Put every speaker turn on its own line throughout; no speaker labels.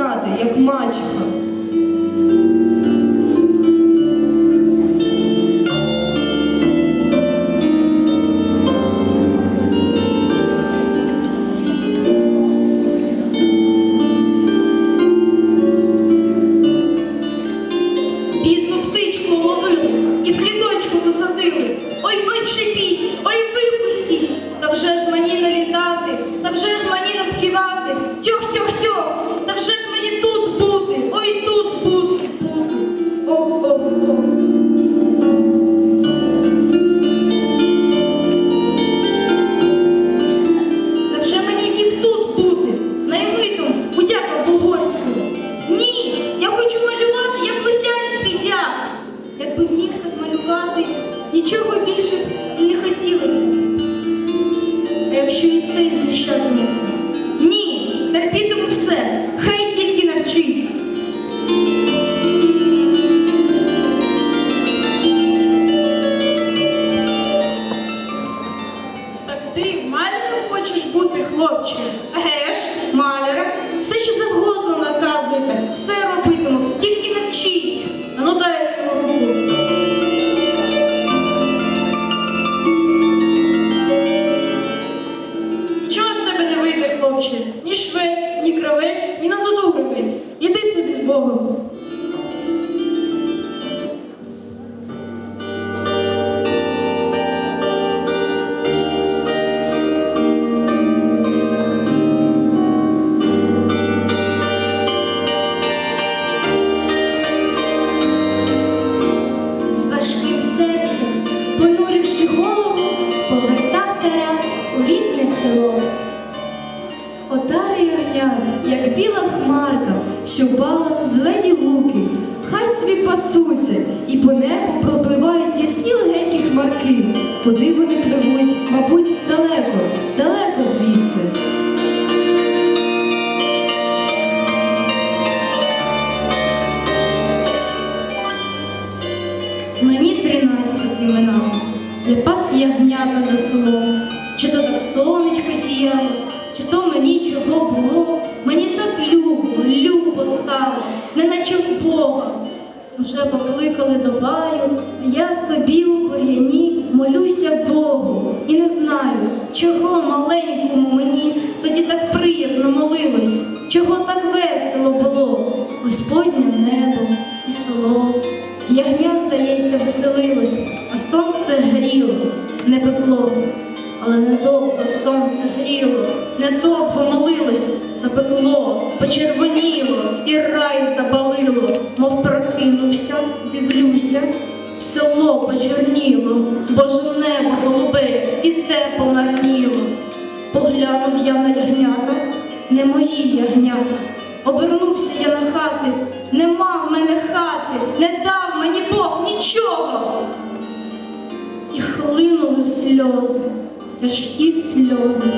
доглядати, як мачеха.
Куди вони пливуть, мабуть, далеко, далеко звідси.
Мені тринадцять іменам, я пас ягнята за селом, чи то так сонечко сіяє, чи то мені чого було, мені так любо, любо стало, неначе в Бога. Вже покликали до баю. Ягня, здається, веселилось, а сонце гріло, не пекло, але недовго сонце гріло, недовго молилось, запекло, почервоніло, і рай запалило, мов прокинувся, дивлюся, село почерніло, бо ж небо голубе і те помарніло. Поглянув я на ягнята, не мої ягнята обернувся я на хати, нема в мене хати, не дав мені Бог нічого. І хлинули сльози, тяжкі сльози.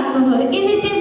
дякую і
не пізно.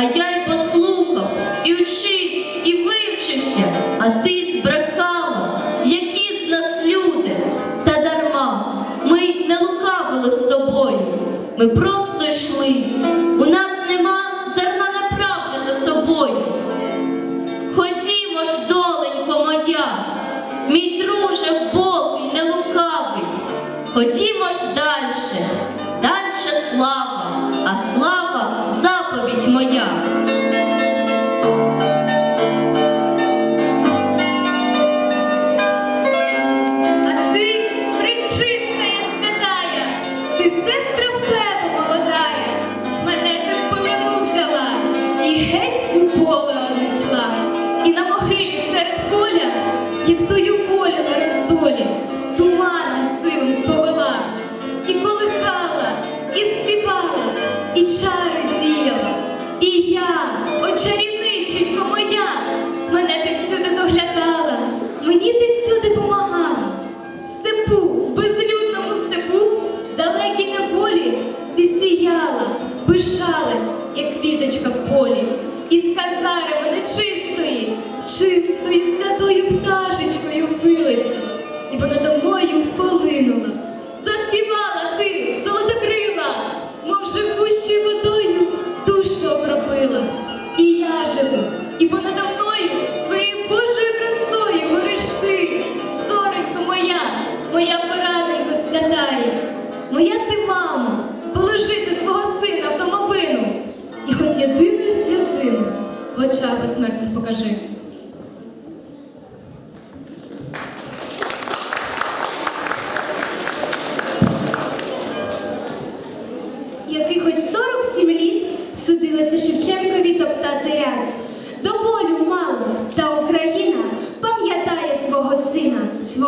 А
я
й
послухав, і вчився, і вивчився, а ти збрехала, які з нас люди, та дарма ми не лукавили з тобою. Ми просто йшли. У нас нема зерна неправди за собою. Ходімо ж, доленько моя, мій друже в Богу й не лукавий. Ходімо ж дальше, дальше слава, а слава.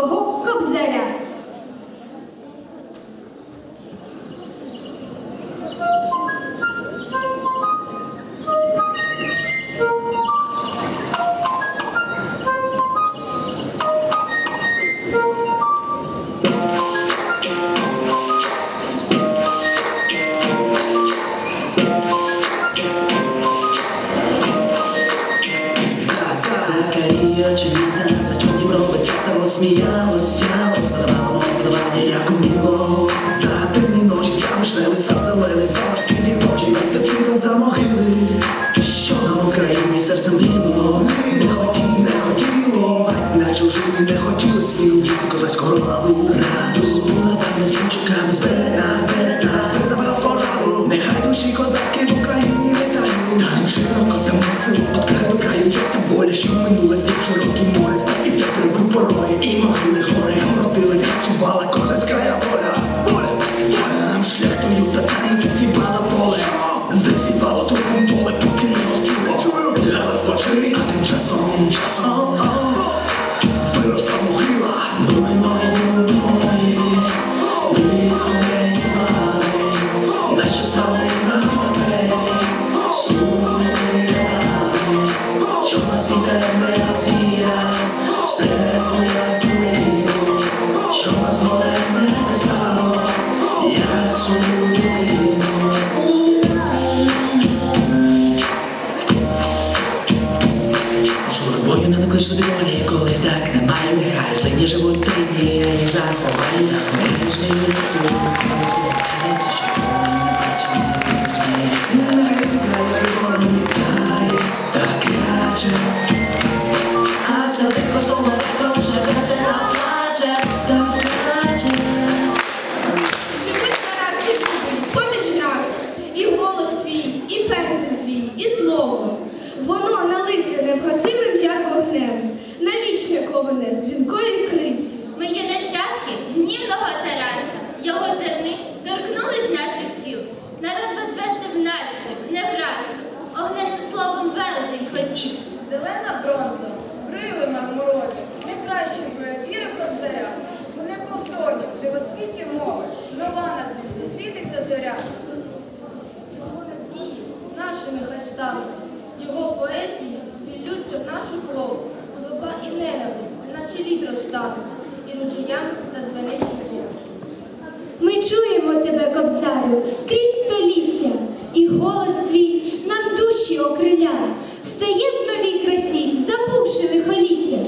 socorro. і
словом. Воно налите невгасимим, як вогнем, на вічне з вінкою криці.
Ми є нащадки гнівного Тараса, його терни торкнулись наших тіл. Народ вас вести в націю, не вразу, огненним словом велетень хотів.
Зелена бронза, брили мармурові, не краще віри кобзаря. Вони повторні, в цвіті мови, нова над ним засвітиться зоря
нашими хай стануть. Його поезії віллються в нашу кров, злоба і ненависть, наче лід розтануть, і ручеями задзвенить мрія. Ми чуємо тебе, кобзарю, крізь століття, і голос твій нам душі окриля, встає в новій красі,
запушених оліття.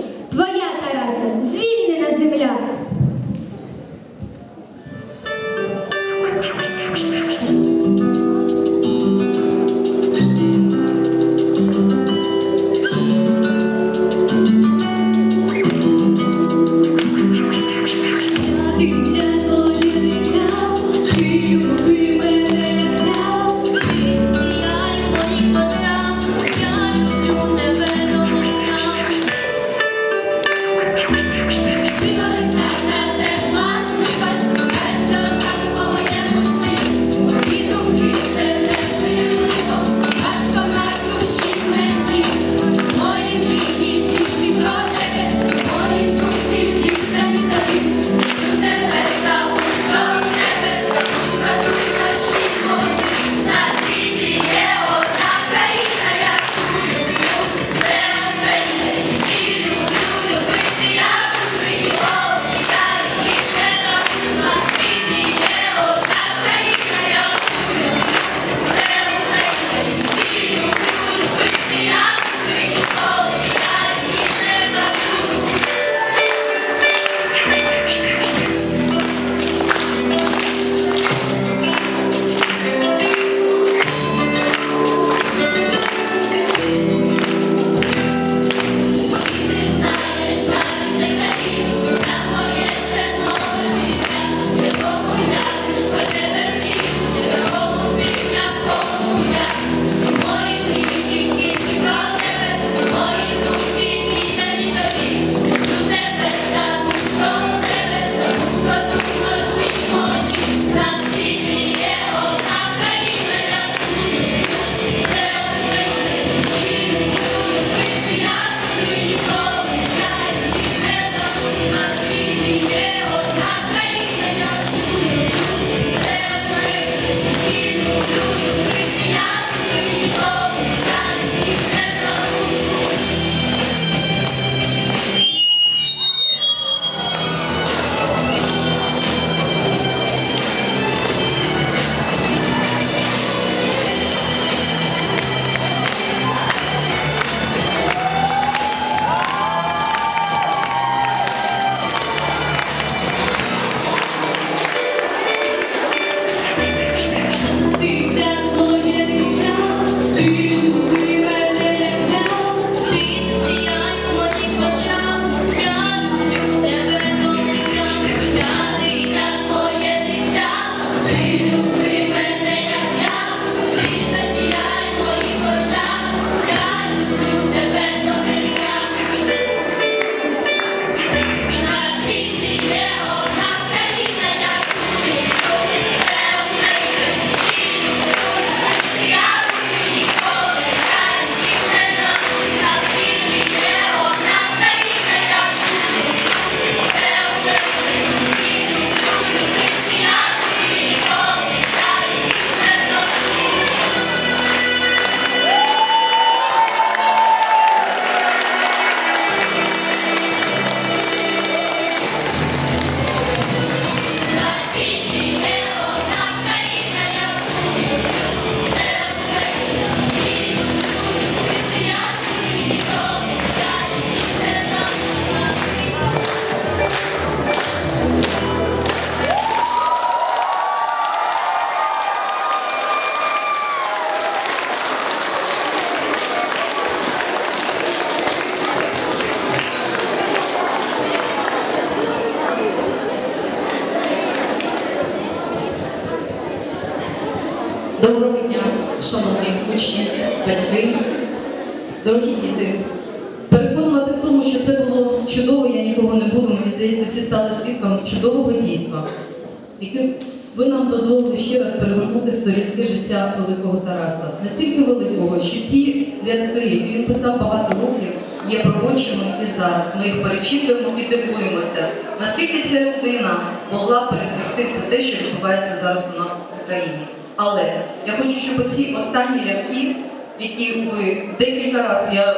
Доброго дня, шановні учні, батьки, дорогі діти. Переконувати в тому, що це було чудово, я нікого не буду. Мені здається, всі стали свідком чудового дійства, ви нам дозволили ще раз перевернути сторінки життя великого Тараса. Настільки великого, що ті рядки, які він писав багато років, є пророчими і зараз. Ми їх перечитуємо і дивуємося, наскільки ця людина могла перетягти все те, що відбувається зараз у нас в Україні. Але я хочу, щоб ці останні рядки, які ви декілька разів, я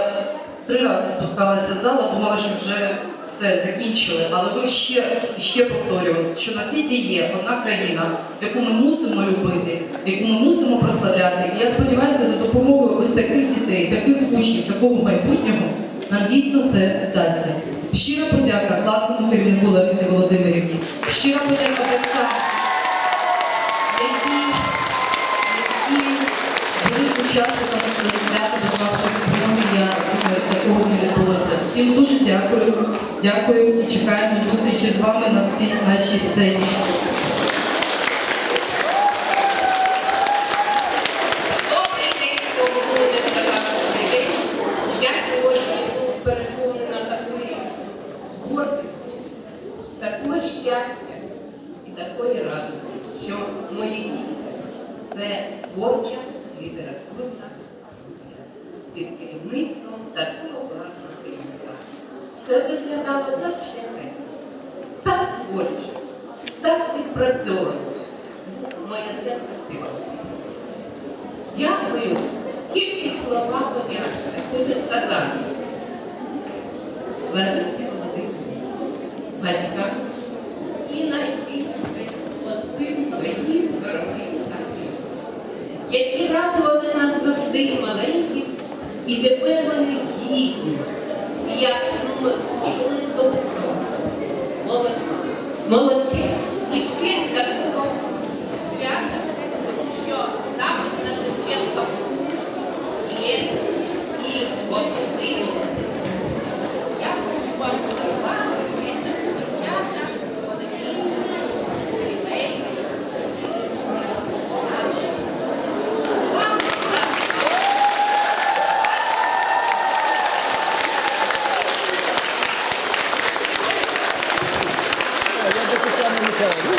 три рази спускалася з залу, думала, що вже все закінчили, але ви ще, ще повторювали, що на світі є одна країна, яку ми мусимо любити, яку ми мусимо прославляти. І я сподіваюся, за допомогою ось таких дітей, таких учнів, такого майбутнього, нам дійсно це вдасться. Щира подяка класному керівнику Ларисі Володимирівні. Щира подяка учасниками без вашої допомоги. Такого не відбулося. Всім дуже дякую. Дякую і чекаємо зустрічі з вами на нашій сцені.
Які радували нас завжди маленьких, і тепер вони гідні. І я думаю, що вони достойні. Молодці. Молодці. І в честь такого свята, тому що запит на Шевченка є і позитивний. Я хочу вам подарувати від такого свята отакі ювілеї. Вам
Я